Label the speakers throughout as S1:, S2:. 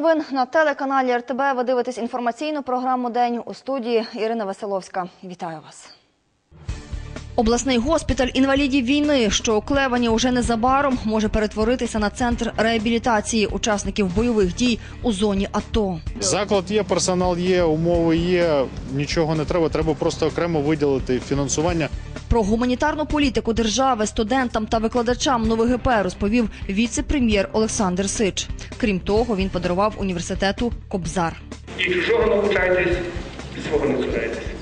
S1: Новин на телеканалі РТБ. Ви дивитесь інформаційну програму День у студії Ірина Василовська. Вітаю вас. Обласний госпіталь інвалідів війни, що у Клевані уже незабаром може перетворитися на центр реабілітації учасників бойових дій у зоні АТО.
S2: Заклад є, персонал є, умови є. Нічого не треба. Треба просто окремо виділити фінансування.
S1: Про гуманітарну політику держави студентам та викладачам НовГП розповів віце-прем'єр Олександр Сич. Крім того, він подарував університету Кобзар.
S3: І чужого навчайтесь, і свого не цурайтесь.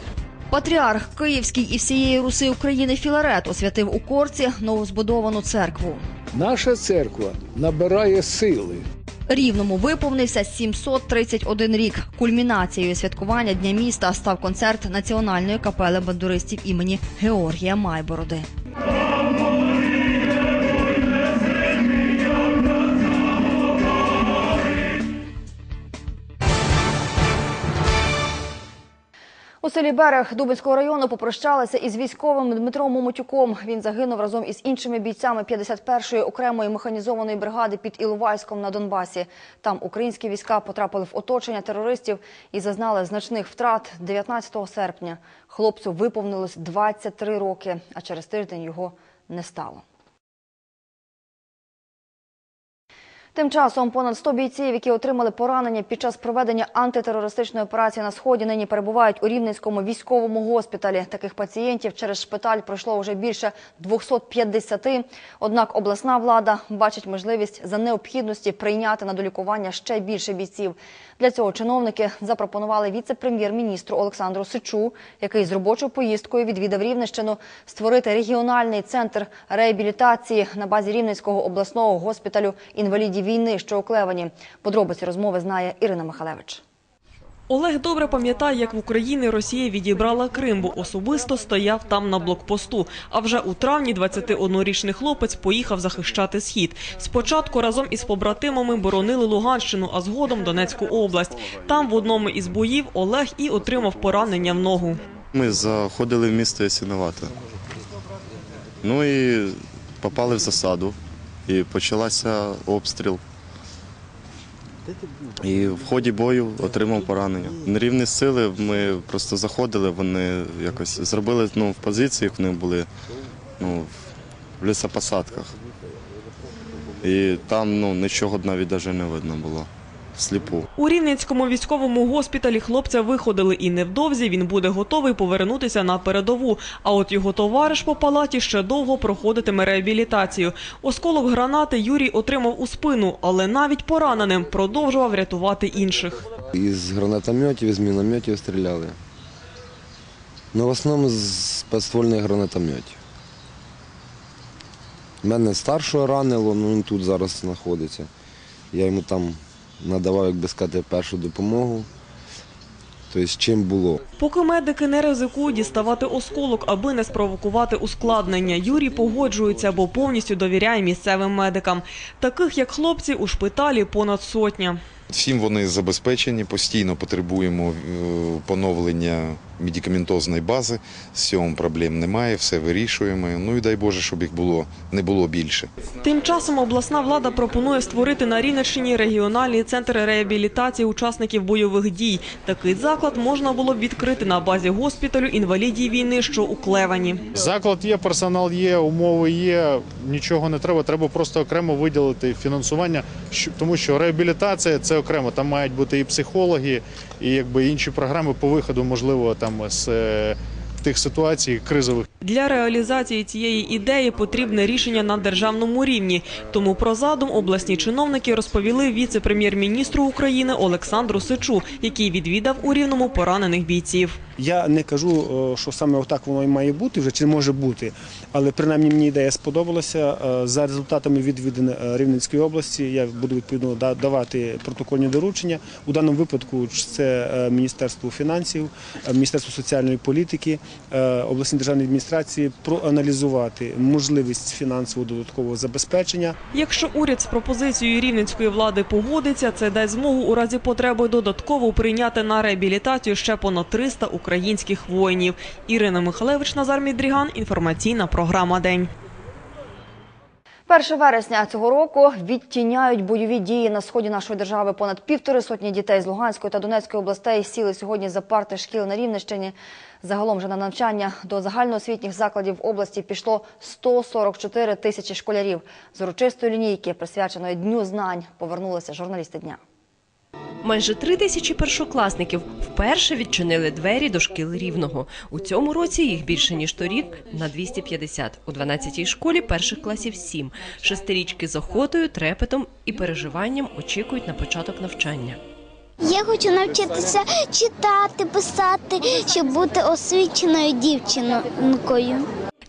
S1: Патріарх Київський і всієї Руси України Філарет освятив у Корці новозбудовану церкву.
S4: Наша церква набирає сили.
S1: Рівному виповнився 731 рік. Кульмінацією святкування Дня міста став концерт Національної капели бандуристів імені Георгія Майбороди. У селі Берег Дубинського району попрощалися із військовим Дмитром Момотюком. Він загинув разом із іншими бійцями 51-ї окремої механізованої бригади під Іловайськом на Донбасі. Там українські війська потрапили в оточення терористів і зазнали значних втрат 19 серпня. Хлопцю виповнилось 23 роки, а через тиждень його не стало. Тим часом понад 100 бійців, які отримали поранення під час проведення антитерористичної операції на сході, нині перебувають у Рівненському військовому госпіталі. Таких пацієнтів через шпиталь пройшло вже більше 250. Однак обласна влада бачить можливість за необхідності прийняти на долікування ще більше бійців. Для цього чиновники запропонували віце-прем'єр-міністру Олександру Сичу, який з робочою поїздкою відвідав Рівненщину, створити регіональний центр реабілітації на базі Рівненського обласного госпіталю інвалідів війни, що у Клевані. Подробиці розмови знає Ірина Михалевич.
S5: Олег добре пам'ятає, як в Україні Росія відібрала Крим, бо особисто стояв там на блокпосту. А вже у травні 21-річний хлопець поїхав захищати схід. Спочатку разом із побратимами боронили Луганщину, а згодом Донецьку область. Там в одному із боїв Олег і отримав поранення в ногу.
S6: Ми заходили в місто Ясиновато. Ну і попали в засаду. І почався обстріл. І в ході бою отримав поранення. Нерівні сили ми просто заходили, вони якось зробили ну, в позиціях, вони були ну, в лісопосадках. І там ну, нічого навіть навіть не видно було. Всліпу.
S5: У Рівненському військовому госпіталі хлопця виходили, і невдовзі він буде готовий повернутися на передову. А от його товариш по палаті ще довго проходитиме реабілітацію. Осколок гранати Юрій отримав у спину, але навіть пораненим продовжував рятувати інших.
S7: Із гранатометів, із мінометів стріляли. Ну, в основному з підствольних гранатометів. Мене старшого ранило, ну він тут зараз знаходиться. Я йому там надавав, як би сказати, першу допомогу. Тобто, чим було.
S5: Поки медики не ризикують діставати осколок, аби не спровокувати ускладнення, Юрій погоджується, бо повністю довіряє місцевим медикам. Таких, як хлопці, у шпиталі понад сотня.
S8: Всім вони забезпечені, постійно потребуємо е, поновлення медикаментозної бази. З цього проблем немає, все вирішуємо. Ну і дай Боже, щоб їх було не було більше.
S5: Тим часом обласна влада пропонує створити на Рівненщині регіональний центр реабілітації учасників бойових дій. Такий заклад можна було б відкрити на базі госпіталю інвалідів війни, що у Клевані.
S2: Заклад є, персонал є, умови є. Нічого не треба. Треба просто окремо виділити фінансування, тому що реабілітація це окремо. Там мають бути і психологи, і якби інші програми по виходу, можливо, там з е, тих ситуацій кризових.
S5: Для реалізації цієї ідеї потрібне рішення на державному рівні. Тому про задум обласні чиновники розповіли віце-прем'єр-міністру України Олександру Сичу, який відвідав у Рівному поранених бійців.
S9: Я не кажу, що саме отак воно і має бути вже чи може бути, але принаймні мені ідея сподобалася. Е, За результатами відвідин е, Рівненської області я буду відповідно давати протокольні доручення. У даному випадку це е, Міністерство фінансів, е, Міністерство соціальної політики, е, обласні державні адміністрації проаналізувати можливість фінансового додаткового забезпечення.
S5: Якщо уряд з пропозицією рівненської влади погодиться, це дасть змогу у разі потреби додатково прийняти на реабілітацію ще понад 300 українських воїнів. Ірина Михалевич, Назар Мідріган. Інформаційна програма День.
S1: 1 вересня цього року відтіняють бойові дії на сході нашої держави. Понад півтори сотні дітей з Луганської та Донецької областей сіли сьогодні за парти шкіл на Рівненщині. Загалом же на навчання до загальноосвітніх закладів області пішло 144 тисячі школярів. З урочистої лінійки, присвяченої Дню знань, повернулися журналісти дня.
S10: Майже три тисячі першокласників вперше відчинили двері до шкіл Рівного. У цьому році їх більше ніж торік на 250. У 12-й школі перших класів сім. Шестирічки з охотою, трепетом і переживанням очікують на початок навчання.
S11: Я хочу навчитися читати, писати, щоб бути освіченою дівчинкою.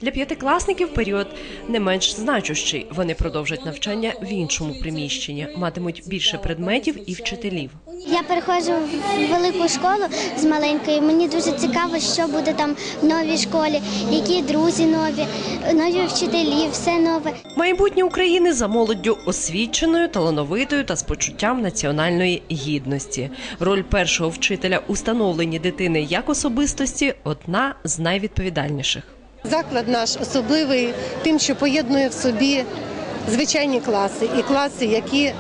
S10: Для п'ятикласників період не менш значущий. Вони продовжать навчання в іншому приміщенні, матимуть більше предметів і вчителів.
S11: Я переходжу в велику школу з маленької. Мені дуже цікаво, що буде там в новій школі, які друзі нові, нові вчителі, все нове.
S10: Майбутнє України за молоддю освіченою, талановитою та з почуттям національної гідності. Роль першого вчителя у становленні дитини як особистості одна з найвідповідальніших.
S12: Заклад наш особливий тим, що поєднує в собі звичайні класи і класи, які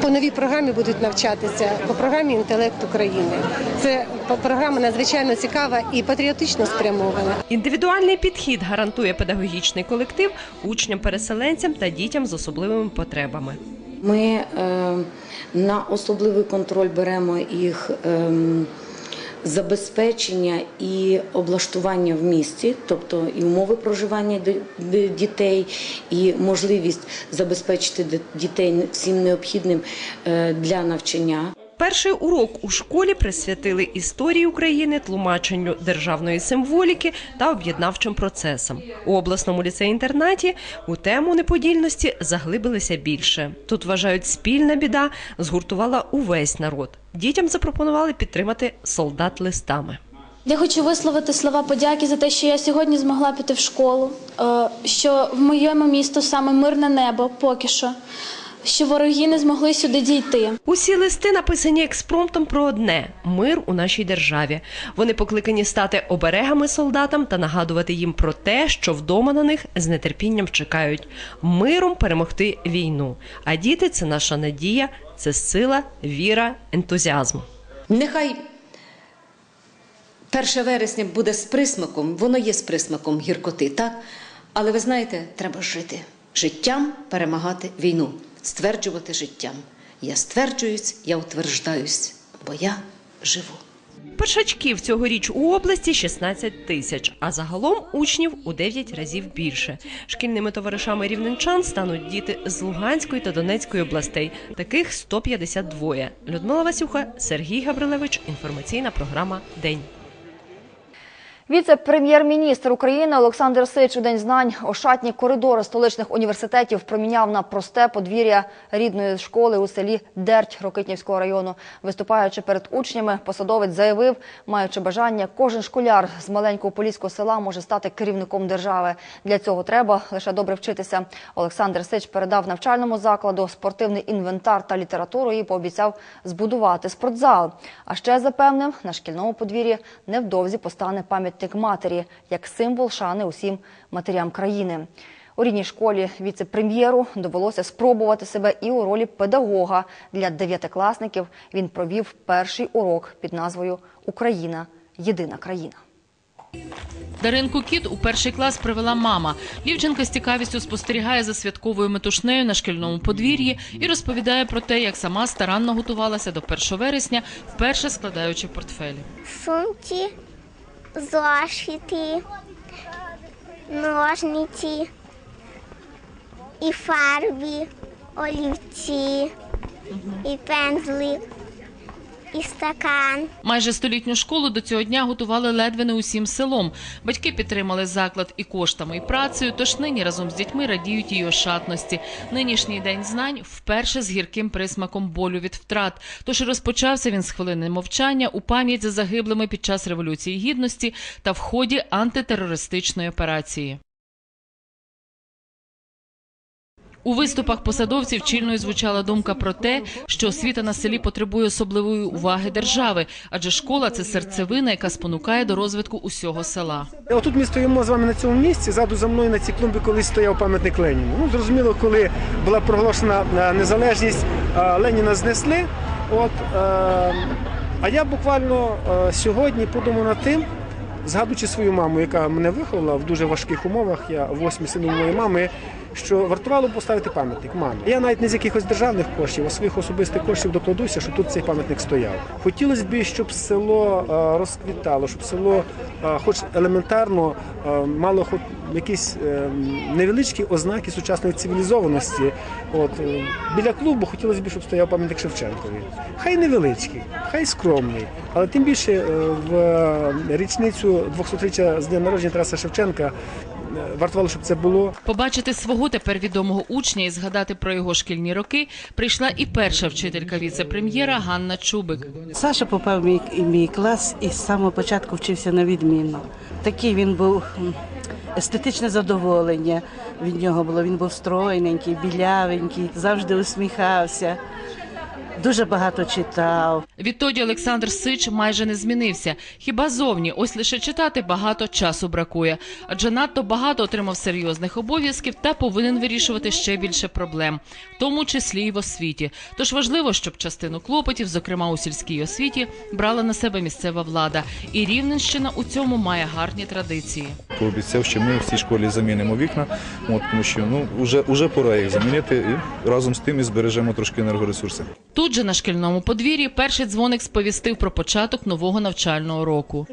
S12: по новій програмі будуть навчатися по програмі інтелект України. Це програма надзвичайно цікава і патріотично спрямована.
S10: Індивідуальний підхід гарантує педагогічний колектив учням-переселенцям та дітям з особливими потребами.
S13: Ми е, на особливий контроль беремо їх ем, забезпечення і облаштування в місті, тобто і умови проживання дітей, і можливість забезпечити дітей всім необхідним е, для навчання.
S10: Перший урок у школі присвятили історії України, тлумаченню державної символіки та об'єднавчим процесам. У обласному ліцеї-інтернаті у тему неподільності заглибилися більше. Тут вважають, спільна біда згуртувала увесь народ. Дітям запропонували підтримати солдат листами.
S14: Я хочу висловити слова подяки за те, що я сьогодні змогла піти в школу, е, що в моєму місту саме мирне небо поки що, що вороги не змогли сюди дійти.
S10: Усі листи написані експромтом про одне мир у нашій державі. Вони покликані стати оберегами солдатам та нагадувати їм про те, що вдома на них з нетерпінням чекають миром перемогти війну. А діти це наша надія, це сила, віра, ентузіазм.
S15: Нехай 1 вересня буде з присмаком, воно є з присмаком гіркоти, так? Але ви знаєте, треба жити. Життям перемагати війну, стверджувати життям. Я стверджуюсь, я утверждаюсь, бо я живу.
S10: Першачків цьогоріч у області 16 тисяч, а загалом учнів у 9 разів більше. Шкільними товаришами рівненчан стануть діти з Луганської та Донецької областей. Таких 152. Людмила Васюха, Сергій Габрилевич. Інформаційна програма День.
S1: Віце-прем'єр-міністр України Олександр Сич у День знань ошатні коридори столичних університетів проміняв на просте подвір'я рідної школи у селі Дерть Рокитнівського району. Виступаючи перед учнями, посадовець заявив, маючи бажання, кожен школяр з маленького поліського села може стати керівником держави. Для цього треба лише добре вчитися. Олександр Сич передав навчальному закладу спортивний інвентар та літературу і пообіцяв збудувати спортзал. А ще запевнив, на шкільному подвір'ї невдовзі постане пам'ятник матері як символ шани усім матерям країни. У рідній школі віце-прем'єру довелося спробувати себе і у ролі педагога. Для дев'ятикласників він провів перший урок під назвою Україна єдина країна.
S16: Даринку Кіт у перший клас привела мама. Дівчинка з цікавістю спостерігає за святковою метушнею на шкільному подвір'ї і розповідає про те, як сама старанно готувалася до 1 вересня, вперше складаючи портфелі.
S11: Zooshiti, Nojniti, e Farbe, Olivti uhum. e Pensley. І стакан.
S16: Майже столітню школу до цього дня готували ледве не усім селом. Батьки підтримали заклад і коштами, і працею, тож нині разом з дітьми радіють її ошатності. Нинішній день знань вперше з гірким присмаком болю від втрат. Тож розпочався він з хвилини мовчання у пам'ять за загиблими під час Революції Гідності та в ході антитерористичної операції. У виступах посадовців чільною звучала думка про те, що освіта на селі потребує особливої уваги держави, адже школа це серцевина, яка спонукає до розвитку усього села.
S9: Отут ми стоїмо з вами на цьому місці. Ззаду за мною на цій клумбі колись стояв пам'ятник Леніну. Ну, зрозуміло, коли була проголошена е, незалежність, е, Леніна знесли. От, е, а я буквально е, сьогодні подумав над тим, згадуючи свою маму, яка мене виховала в дуже важких умовах, я восьмий син моєї мами, що вартувало б поставити пам'ятник мамі. Я навіть не з якихось державних коштів, а своїх особистих коштів докладуся, що тут цей пам'ятник стояв. Хотілося б, щоб село е, розквітало, щоб село, е, хоч елементарно, е, мало якісь невеличкі ознаки сучасної цивілізованості. От біля клубу хотілося б, щоб стояв пам'ятник Шевченкові. Хай невеличкий, хай скромний, але тим більше в річницю 200-річчя з дня народження Тараса Шевченка вартувало, щоб це було.
S16: Побачити свого тепер відомого учня і згадати про його шкільні роки прийшла і перша вчителька віце-прем'єра Ганна Чубик.
S17: Саша попав в мій, мій клас і з самого початку вчився на відмінно. Такий він був естетичне задоволення від нього було. Він був стройненький, білявенький, завжди усміхався, дуже багато читав.
S16: Відтоді Олександр Сич майже не змінився. Хіба зовні ось лише читати багато часу бракує, адже надто багато отримав серйозних обов'язків та повинен вирішувати ще більше проблем, в тому числі і в освіті. Тож важливо, щоб частину клопотів, зокрема у сільській освіті, брала на себе місцева влада. І Рівненщина у цьому має гарні традиції.
S18: Пообіцяв, що ми в цій школі замінимо вікна, от, тому що ну, вже, вже пора їх замінити і разом з тим і збережемо трошки енергоресурси.
S16: Тут же на шкільному подвір'ї перший дзвоник сповістив про початок нового навчального року.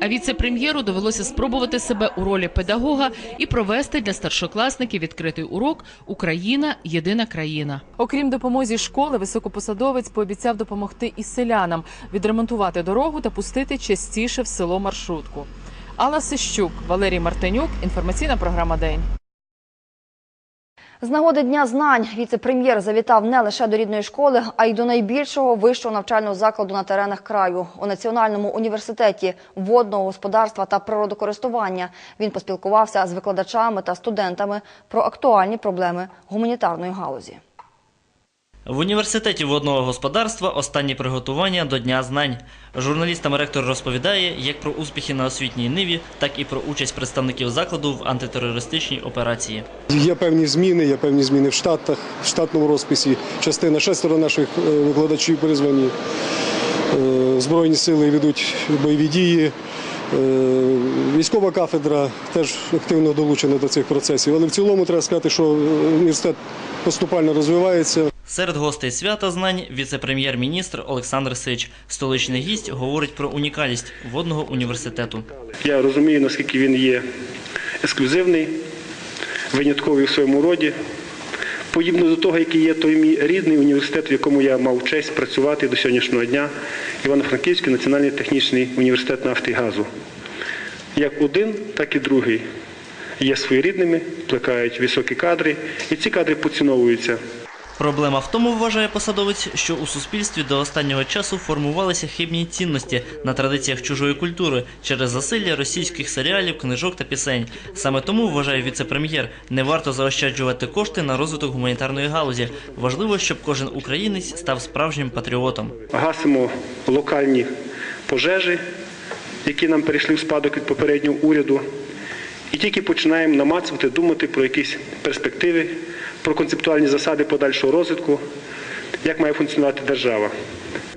S16: А віце-прем'єру довелося спробувати себе у ролі педагога і провести для старшокласників відкритий урок Україна єдина країна.
S19: Окрім допомозі школи, високопосадовець пообіцяв допомогти і селянам відремонтувати дорогу та пустити частіше в село маршрутку. Алла Сищук, Валерій Мартинюк. Інформаційна програма День.
S1: З нагоди Дня знань віце-прем'єр завітав не лише до рідної школи, а й до найбільшого вищого навчального закладу на теренах краю у Національному університеті водного господарства та природокористування. Він поспілкувався з викладачами та студентами про актуальні проблеми гуманітарної галузі.
S20: В університеті водного господарства останні приготування до Дня знань. Журналістам ректор розповідає як про успіхи на освітній ниві, так і про участь представників закладу в антитерористичній операції.
S21: Є певні зміни, є певні зміни в штатах, в штатному розписі. Частина шестеро наших е, викладачів призвані. Е, Збройні сили ведуть бойові дії. Е, Військова кафедра теж активно долучена до цих процесів. Але в цілому треба сказати, що університет поступально розвивається.
S20: Серед гостей свята знань віце-прем'єр-міністр Олександр Сич. Столичний гість говорить про унікальність водного університету.
S3: Я розумію, наскільки він є ексклюзивний, винятковий у своєму роді. Подібно до того, який є той мій рідний університет, в якому я мав честь працювати до сьогоднішнього дня, Івано-Франківський національний технічний університет нафти і газу. Як один, так і другий є своєрідними, плекають високі кадри, і ці кадри поціновуються.
S20: Проблема в тому, вважає посадовець, що у суспільстві до останнього часу формувалися хибні цінності на традиціях чужої культури через засилля російських серіалів, книжок та пісень. Саме тому, вважає віце-прем'єр, не варто заощаджувати кошти на розвиток гуманітарної галузі. Важливо, щоб кожен українець став справжнім патріотом.
S3: Гасимо локальні пожежі, які нам перейшли в спадок від попереднього уряду. І тільки починаємо намацувати, думати про якісь перспективи, про концептуальні засади подальшого розвитку, як має функціонувати держава.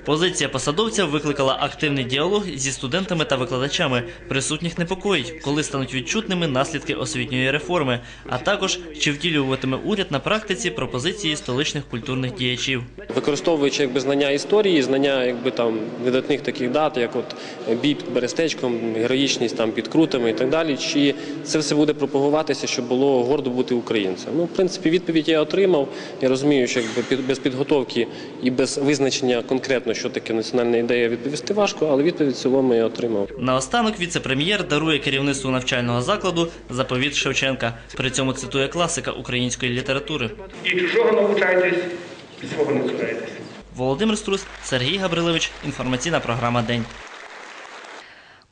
S20: Позиція посадовця викликала активний діалог зі студентами та викладачами. Присутніх непокоїть, коли стануть відчутними наслідки освітньої реформи, а також чи втілюватиме уряд на практиці пропозиції столичних культурних діячів.
S22: використовуючи якби знання історії, знання якби там видатних таких дат, як от бій під Берестечком, героїчність там під Крутами і так далі. Чи це все буде пропагуватися, щоб було гордо бути українцем? Ну, в принципі, відповідь я отримав. Я розумію, що якби під без підготовки і без визначення конкретно, що таке національна ідея, відповісти важко, але відповідь в цілому я отримав.
S20: Наостанок віце-прем'єр дарує керівництву навчального закладу заповіт Шевченка. При цьому цитує класика української літератури.
S3: І чужого навчайтесь, і свого не цурайтесь.
S20: Володимир Струс, Сергій Габрилович. Інформаційна програма День.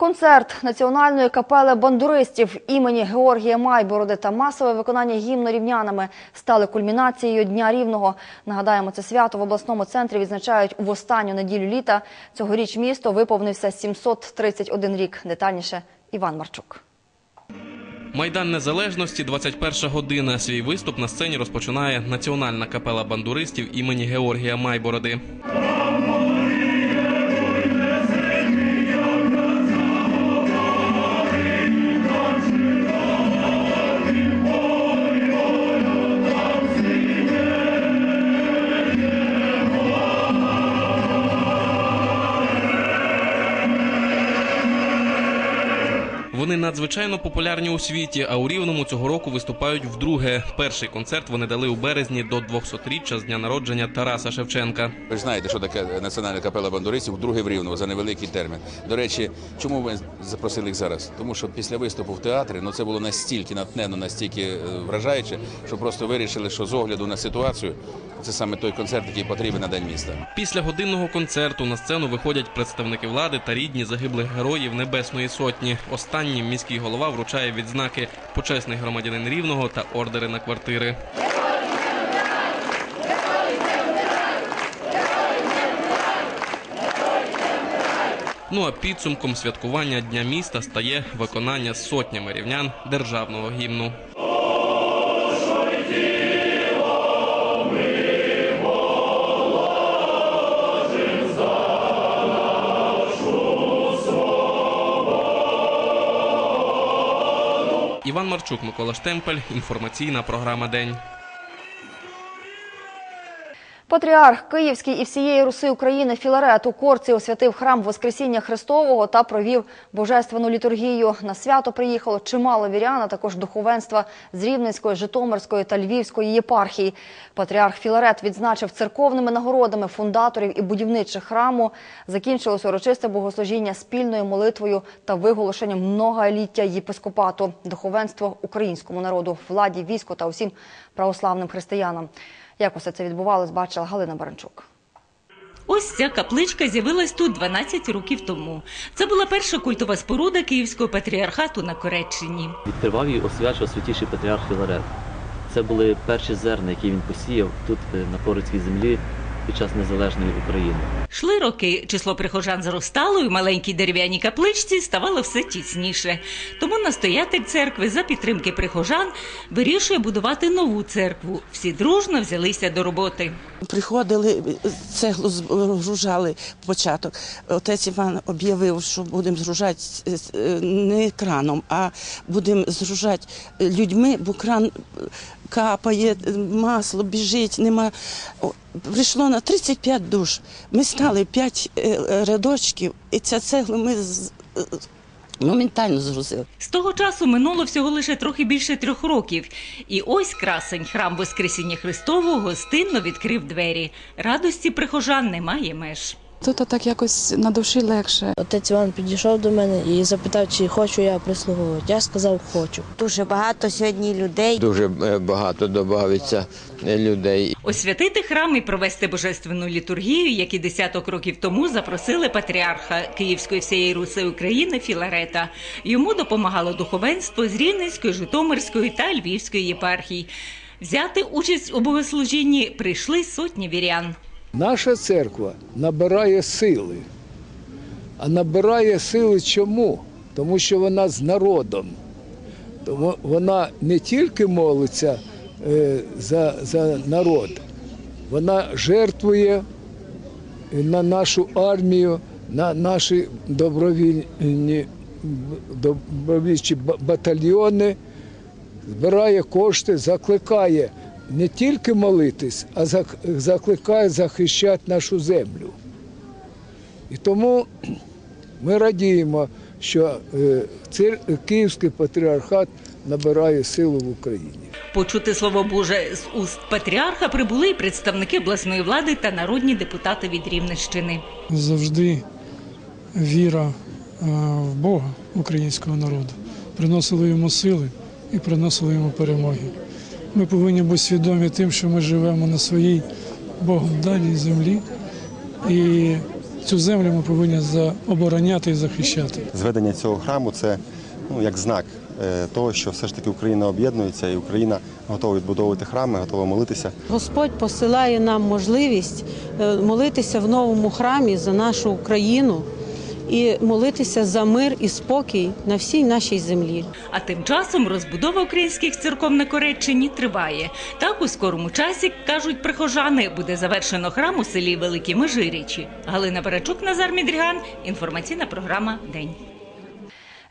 S1: Концерт національної капели бандуристів імені Георгія Майбороди та масове виконання гімну рівнянами стали кульмінацією Дня Рівного. Нагадаємо, це свято в обласному центрі відзначають в останню неділю літа. Цьогоріч місто виповнився 731 рік. Детальніше Іван Марчук.
S23: Майдан Незалежності, 21 година. Свій виступ на сцені розпочинає Національна капела бандуристів імені Георгія Майбороди. Вони надзвичайно популярні у світі, а у Рівному цього року виступають вдруге. Перший концерт вони дали у березні до 200-річчя з дня народження Тараса Шевченка.
S24: Ви ж знаєте, що таке Національна капела бандуристів вдруге в Рівному за невеликий термін. До речі, чому ви запросили їх зараз? Тому що після виступу в театрі ну це було настільки натхненно, настільки е, вражаюче, що просто вирішили, що з огляду на ситуацію це саме той концерт, який потрібен на день міста.
S23: Після годинного концерту на сцену виходять представники влади та рідні загиблих героїв Небесної Сотні. Останнім міський голова вручає відзнаки почесний громадянин Рівного та ордери на квартири. Ну а підсумком святкування Дня міста стає виконання сотнями рівнян державного гімну. Іван Марчук, Микола Штемпель. Інформаційна програма День.
S1: Патріарх Київський і всієї Руси України Філарет у Корці освятив храм Воскресіння Христового та провів божественну літургію. На свято приїхало чимало вірян, а також духовенства з Рівненської, Житомирської та Львівської єпархії. Патріарх Філарет відзначив церковними нагородами фундаторів і будівничих храму. Закінчилось урочисте богослужіння спільною молитвою та виголошенням многоліття єпископату, духовенство українському народу, владі, війську та усім православним християнам. Як усе це відбувалось, бачила Галина Баранчук.
S25: Ось ця капличка з'явилась тут 12 років тому. Це була перша культова споруда Київського патріархату на Кореччині.
S26: Відкривав її освячував святіший патріарх Філарет. Це були перші зерна, які він посіяв тут е, на Порицькій землі під час незалежної України.
S25: Шли роки, число прихожан зростало, і в маленькій дерев'яній капличці ставало все тісніше. Тому настоятель церкви за підтримки прихожан вирішує будувати нову церкву. Всі дружно взялися до роботи.
S27: Приходили, цеглу згружали початок. Отець Іван об'явив, що будемо згружати е, не краном, а будемо згружати людьми, бо кран капає, масло біжить, нема. Прийшло на 35 душ. Ми стали 5 рядочків, і ця цегла ми моментально згрузили.
S25: З того часу минуло всього лише трохи більше трьох років. І ось красень храм Воскресіння Христового гостинно відкрив двері. Радості прихожан немає меж.
S28: Тут так якось на душі легше.
S29: Отець Іван підійшов до мене і запитав, чи хочу я прислуговувати. Я сказав, хочу.
S30: Дуже багато сьогодні людей.
S31: Дуже е, багато додається людей.
S25: Освятити храм і провести божественну літургію, як і десяток років тому запросили патріарха Київської всієї Руси України Філарета. Йому допомагало духовенство з Рівненської, Житомирської та Львівської єпархій. Взяти участь у богослужінні прийшли сотні вірян.
S32: Наша церква набирає сили. А набирає сили чому? Тому що вона з народом. Тому вона не тільки молиться е, за, за народ, вона жертвує на нашу армію, на наші добровільні добровільчі батальйони, збирає кошти, закликає не тільки молитись, а закликає захищати нашу землю. І тому ми радіємо, що е, цир- Київський патріархат набирає силу в Україні.
S25: Почути слово Боже з уст патріарха прибули й представники обласної влади та народні депутати від Рівненщини.
S33: завжди віра е, в Бога українського народу приносила йому сили і приносила йому перемоги. Ми повинні бути свідомі тим, що ми живемо на своїй Богом даній землі, і цю землю ми повинні за- обороняти і захищати.
S34: Зведення цього храму це ну, як знак е, того, що все ж таки Україна об'єднується і Україна готова відбудовувати храми, готова молитися.
S35: Господь посилає нам можливість е, молитися в новому храмі за нашу Україну і молитися за мир і спокій на всій нашій землі.
S25: А тим часом розбудова українських церков на Кореччині триває. Так у скорому часі кажуть прихожани, буде завершено храм у селі Великі Межирічі. Галина Барачук, Назар Мідріган. Інформаційна програма День.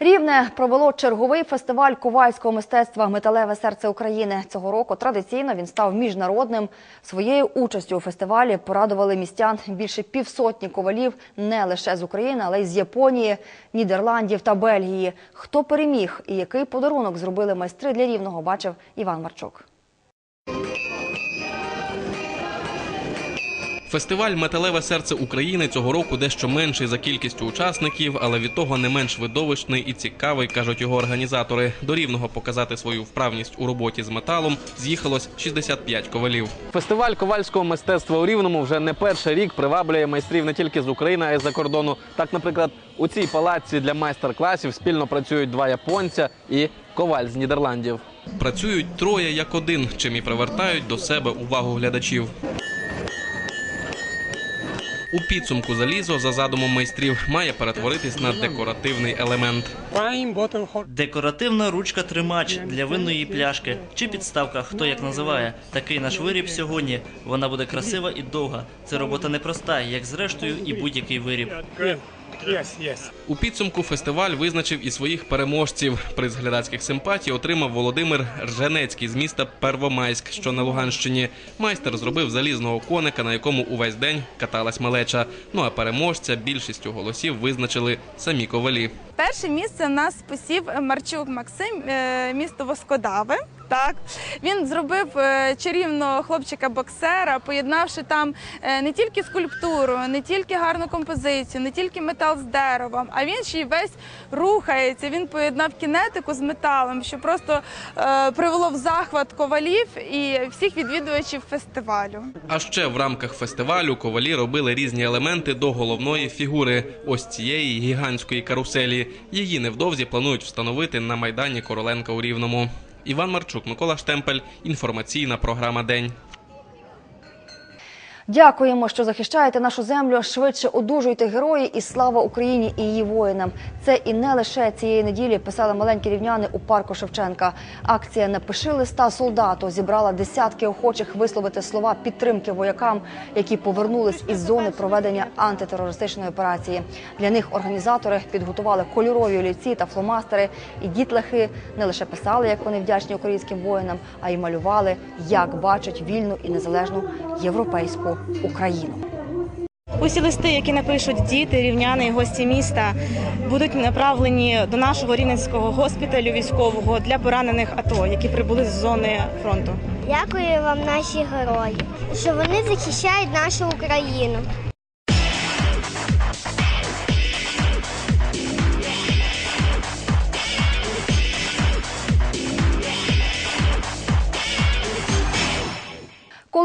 S1: Рівне провело черговий фестиваль ковальського мистецтва Металеве серце України. Цього року традиційно він став міжнародним. Своєю участю у фестивалі порадували містян більше півсотні ковалів не лише з України, але й з Японії, Нідерландів та Бельгії. Хто переміг і який подарунок зробили майстри для рівного, бачив Іван Марчук.
S23: Фестиваль Металеве серце України цього року дещо менший за кількістю учасників, але від того не менш видовищний і цікавий, кажуть його організатори. До рівного показати свою вправність у роботі з металом з'їхалось 65 ковалів.
S36: Фестиваль ковальського мистецтва у Рівному вже не перший рік приваблює майстрів не тільки з України, а й з-за кордону. Так, наприклад, у цій палаці для майстер-класів спільно працюють два японця і коваль з Нідерландів.
S23: Працюють троє як один, чим і привертають до себе увагу глядачів. У підсумку залізо за задумом майстрів має перетворитись на декоративний елемент.
S20: Декоративна ручка тримач для винної пляшки чи підставка, хто як називає. Такий наш виріб сьогодні. Вона буде красива і довга. Це робота непроста, як зрештою і будь-який виріб.
S23: У підсумку фестиваль визначив і своїх переможців. Приз глядацьких симпатій отримав Володимир Рженецький з міста Первомайськ, що на Луганщині. Майстер зробив залізного коника, на якому увесь день каталась малеча. Ну а переможця більшістю голосів визначили самі ковалі.
S37: Перше місце в нас посів Марчук Максим, е, місто Воскодави. Так, він зробив е, чарівного хлопчика-боксера, поєднавши там е, не тільки скульптуру, не тільки гарну композицію, не тільки метал з деревом, а він ще й весь рухається. Він поєднав кінетику з металом, що просто е, привело в захват ковалів і всіх відвідувачів фестивалю.
S23: А ще в рамках фестивалю ковалі робили різні елементи до головної фігури ось цієї гігантської каруселі. Її невдовзі планують встановити на майдані Короленка у Рівному. Іван Марчук, Микола Штемпель. Інформаційна програма День.
S1: Дякуємо, що захищаєте нашу землю. Швидше одужуйте герої і слава Україні і її воїнам. Це і не лише цієї неділі писали маленькі рівняни у парку Шевченка. Акція Напиши листа солдату зібрала десятки охочих висловити слова підтримки воякам, які повернулись із зони проведення антитерористичної операції. Для них організатори підготували кольорові олівці та фломастери. І дітлахи не лише писали, як вони вдячні українським воїнам, а й малювали, як бачать вільну і незалежну європейську Україну.
S38: Усі листи, які напишуть діти, рівняни і гості міста, будуть направлені до нашого рівненського госпіталю військового для поранених АТО, які прибули з зони фронту.
S39: Дякую вам, наші герої, що вони захищають нашу Україну.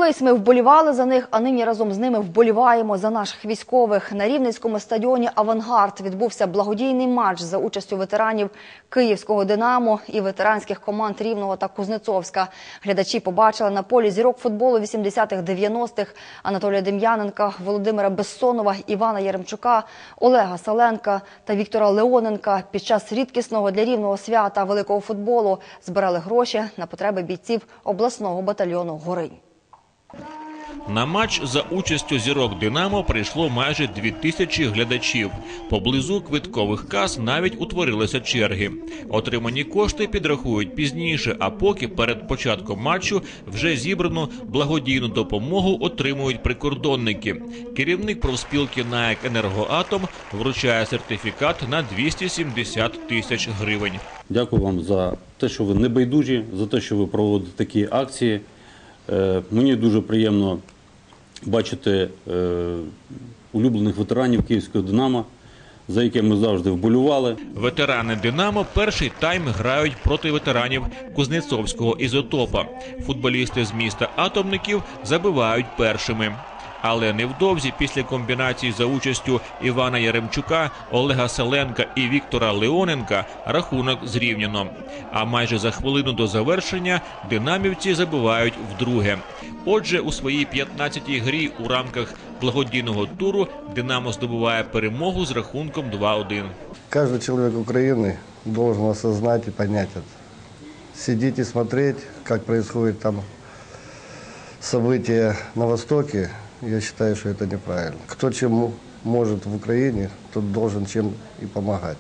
S1: Колись ми вболівали за них, а нині разом з ними вболіваємо за наших військових. На Рівненському стадіоні Авангард відбувся благодійний матч за участю ветеранів Київського Динамо і ветеранських команд Рівного та Кузнецовська. Глядачі побачили на полі зірок футболу 80-х, 90-х Анатолія Дем'яненка, Володимира Бессонова, Івана Яремчука, Олега Саленка та Віктора Леоненка. Під час рідкісного для рівного свята великого футболу збирали гроші на потреби бійців обласного батальйону Горинь.
S40: На матч за участю зірок Динамо прийшло майже дві тисячі глядачів. Поблизу квиткових кас навіть утворилися черги. Отримані кошти підрахують пізніше, а поки перед початком матчу вже зібрану благодійну допомогу отримують прикордонники. Керівник профспілки НАЕК «Енергоатом» вручає сертифікат на 270 тисяч гривень.
S41: Дякую вам за те, що ви не байдужі, за те, що ви проводите такі акції. Е, Мені дуже приємно бачити е, улюблених ветеранів Київського Динамо, за яке ми завжди вболювали.
S40: Ветерани Динамо перший тайм грають проти ветеранів Кузнецовського ізотопа. Футболісти з міста атомників забивають першими. Але невдовзі після комбінації за участю Івана Яремчука, Олега Селенка і Віктора Леоненка рахунок зрівняно. А майже за хвилину до завершення динамівці забивають вдруге. Отже, у своїй 15-й грі у рамках благодійного туру Динамо здобуває перемогу з рахунком 2-1.
S42: Каждый человек Украины должен осознать и понять это. Сидеть и смотреть, как происходит там события на Востоке, я считаю, что это неправильно. Кто чем может в Украине, тот должен чем и помогать.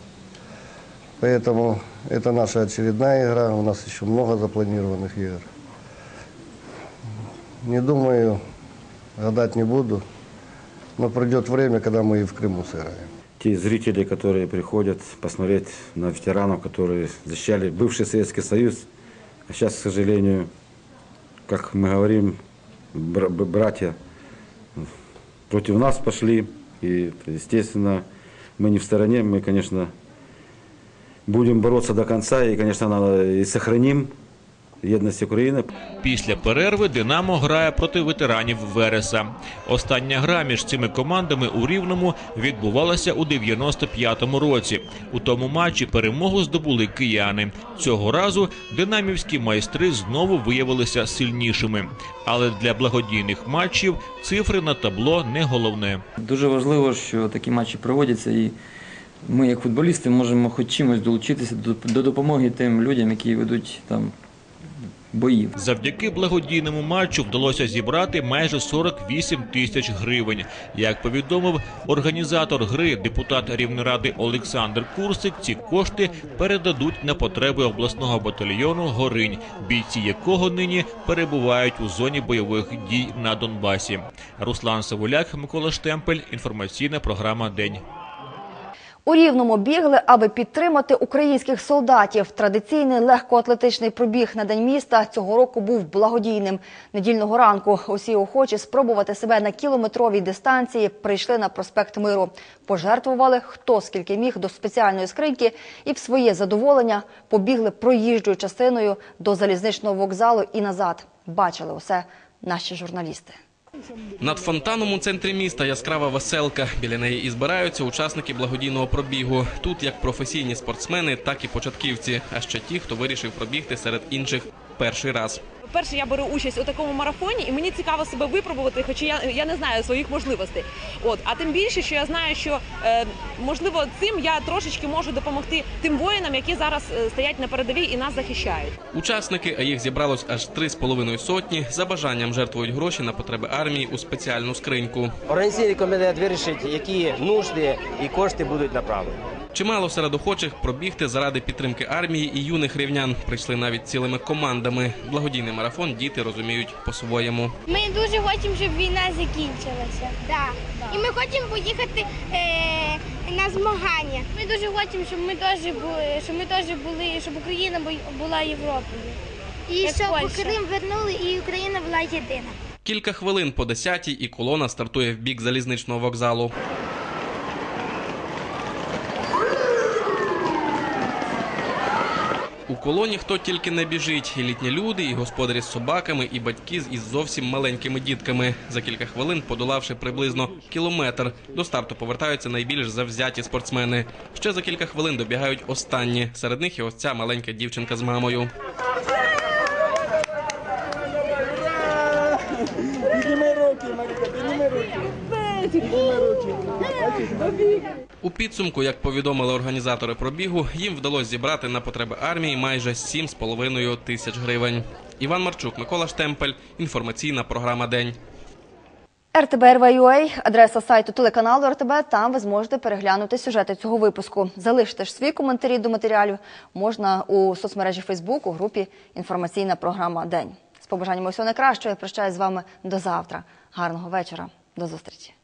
S42: Поэтому это наша очередная игра, у нас еще много запланированных игр. Не думаю, гадать не буду, но придет время, когда мы и в Крыму сыграем.
S43: те зрители, которые приходят посмотреть на ветеранов, которые защищали бывший Советский Союз. А сейчас, к сожалению, как мы говорим, братья против нас пошли. И, естественно, мы не в стороне, мы, конечно, будем бороться до конца и, конечно, надо и сохраним едность Украины.
S40: Після перерви Динамо грає проти ветеранів Вереса. Остання гра між цими командами у Рівному відбувалася у 95-му році. У тому матчі перемогу здобули кияни. Цього разу динамівські майстри знову виявилися сильнішими. Але для благодійних матчів цифри на табло не головне.
S44: Дуже важливо, що такі матчі проводяться, і ми, як футболісти, можемо хоч чимось долучитися до, до допомоги тим людям, які ведуть там бої.
S40: Завдяки благодійному матчу вдалося зібрати майже 48 тисяч гривень. Як повідомив організатор гри, депутат Рівнеради Олександр Курсик, ці кошти передадуть на потреби обласного батальйону Горинь, бійці якого нині перебувають у зоні бойових дій на Донбасі. Руслан Савуляк, Микола Штемпель. Інформаційна програма День.
S1: У Рівному бігли, аби підтримати українських солдатів. Традиційний легкоатлетичний пробіг на день міста цього року був благодійним. Недільного ранку усі охочі спробувати себе на кілометровій дистанції прийшли на проспект Миру. Пожертвували хто скільки міг до спеціальної скриньки і в своє задоволення побігли проїжджою частиною до залізничного вокзалу і назад. Бачили усе наші журналісти.
S23: Над фонтаном у центрі міста яскрава веселка. Біля неї і збираються учасники благодійного пробігу. Тут як професійні спортсмени, так і початківці, а ще ті, хто вирішив пробігти серед інших перший раз.
S45: Перше, я беру участь у такому марафоні, і мені цікаво себе випробувати, хоча я, я не знаю своїх можливостей. От, а тим більше, що я знаю, що е, можливо цим я трошечки можу допомогти тим воїнам, які зараз е, стоять на передовій і нас захищають.
S23: Учасники, а їх зібралось аж три з половиною сотні, за бажанням жертвують гроші на потреби армії у спеціальну скриньку.
S46: Організаційний комітет вирішить, які нужди і кошти будуть направлені.
S23: Чимало серед охочих пробігти заради підтримки армії і юних рівнян прийшли навіть цілими командами. Благодійний марафон діти розуміють по-своєму.
S39: Ми дуже хочемо, щоб війна закінчилася. Да. І ми хочемо поїхати е, на змагання. Ми дуже хочемо, щоб ми теж були, щоб ми теж були, щоб Україна бу- була Європою. І
S47: Як
S39: щоб
S47: Польща.
S39: Крим вернули, і Україна була єдина.
S23: Кілька хвилин по десятій і колона стартує в бік залізничного вокзалу. Колоні хто тільки не біжить. І літні люди, і господарі з собаками, і батьки з- із зовсім маленькими дітками. За кілька хвилин, подолавши приблизно кілометр, до старту повертаються найбільш завзяті спортсмени. Ще за кілька хвилин добігають останні. Серед них і ось ця маленька дівчинка з мамою.
S46: Підніми руки, Маріка, підніми руки. Підніми руки.
S23: У підсумку, як повідомили організатори пробігу, їм вдалося зібрати на потреби армії майже 7,5 тисяч гривень. Іван Марчук, Микола Штемпель. Інформаційна програма День.
S1: RTB.RV.UA – адреса сайту телеканалу РТБ. Там ви зможете переглянути сюжети цього випуску. Залиште ж свої коментарі до матеріалів можна у соцмережі Фейсбук у групі Інформаційна програма День. З побажаннями всього найкращого я прощаюсь з вами до завтра. Гарного вечора. До зустрічі.